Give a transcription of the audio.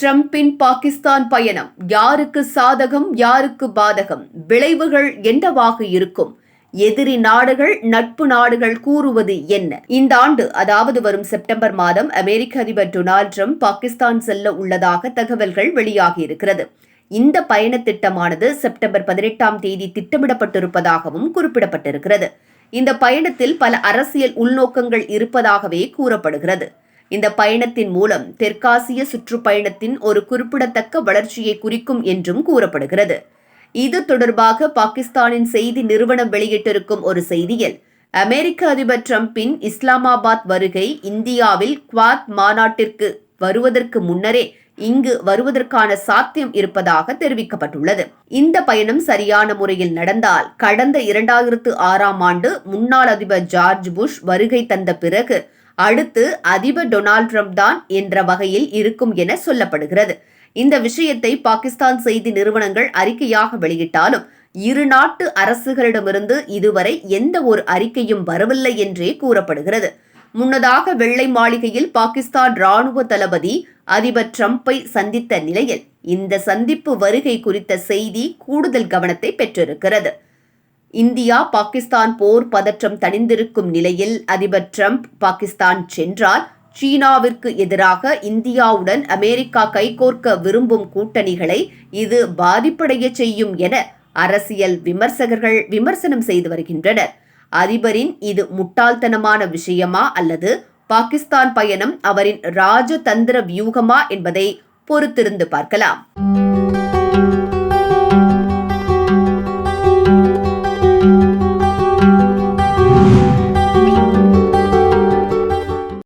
ட்ரம்பின் பாகிஸ்தான் பயணம். யாருக்கு சாதகம் யாருக்கு பாதகம்? விளைவுகள் என்னவாக இருக்கும்? எதிரி நாடுகள் நட்பு நாடுகள் கூறுவது என்ன? இந்த ஆண்டு அதாவது வரும் செப்டம்பர் மாதம் அமெரிக்க அதிபர் டொனால்ட் ட்ரம்ப் பாகிஸ்தான் செல்ல உள்ளதாக தகவல்கள் வெளியாகியிருக்கிறது இந்த பயண திட்டமானது செப்டம்பர் பதினெட்டாம் தேதி திட்டமிடப்பட்டிருப்பதாகவும் குறிப்பிடப்பட்டிருக்கிறது. இந்த பயணத்தில் பல அரசியல் உள்நோக்கங்கள் இருப்பதாகவே கூறப்படுகிறது. இந்த பயணத்தின் மூலம் தெற்காசிய சுற்றுப்பயணத்தின் ஒரு குறிப்பிடத்தக்க வளர்ச்சியை குறிக்கும் என்றும் கூறப்படுகிறது. இது தொடர்பாக பாகிஸ்தானின் செய்தி நிறுவனம் வெளியிட்டிருக்கும் ஒரு செய்தியில் அமெரிக்க அதிபர் டிரம்பின் இஸ்லாமாபாத் வருகை இந்தியாவில் குவாத் மாநாட்டிற்கு வருவதற்கு முன்னரே இங்கு வருவதற்கான சாத்தியம் இருப்பதாக தெரிவிக்கப்பட்டுள்ளது. இந்த பயணம் சரியான முறையில் நடந்தால் கடந்த இரண்டாயிரத்து ஆறாம் ஆண்டு முன்னாள் அதிபர் ஜார்ஜ் புஷ் வருகை தந்த பிறகு அடுத்து அதிபர் டொனால்ட் ட்ரம்ப் தான் என்ற வகையில் இருக்கும் என சொல்லப்படுகிறது. இந்த விஷயத்தை பாகிஸ்தான் செய்தி நிறுவனங்கள் அறிக்கையாக வெளியிட்டாலும் இரு நாட்டு அரசுகளிடமிருந்து இதுவரை எந்த ஒரு அறிக்கையும் வரவில்லை என்றே கூறப்படுகிறது. முன்னதாக வெள்ளை மாளிகையில் பாகிஸ்தான் ராணுவ தளபதி அதிபர் ட்ரம்பை சந்தித்த நிலையில் இந்த சந்திப்பு வருகை குறித்த செய்தி கூடுதல் கவனத்தை பெற்றிருக்கிறது. இந்தியா பாகிஸ்தான் போர் பதற்றம் தணிந்திருக்கும் நிலையில் அதிபர் ட்ரம்ப் பாகிஸ்தான் சென்றால் சீனாவிற்கு எதிராக இந்தியாவுடன் அமெரிக்கா கைகோர்க்க விரும்பும் கூட்டணிகளை இது பாதிப்படைய செய்யும் என அரசியல் விமர்சகர்கள் விமர்சனம் செய்து வருகின்றனர். அதிபரின் இது முட்டாள்தனமான விஷயமா அல்லது பாகிஸ்தான் பயணம் அவரின் ராஜதந்திர வியூகமா என்பதை பொறுத்திருந்து பார்க்கலாம்.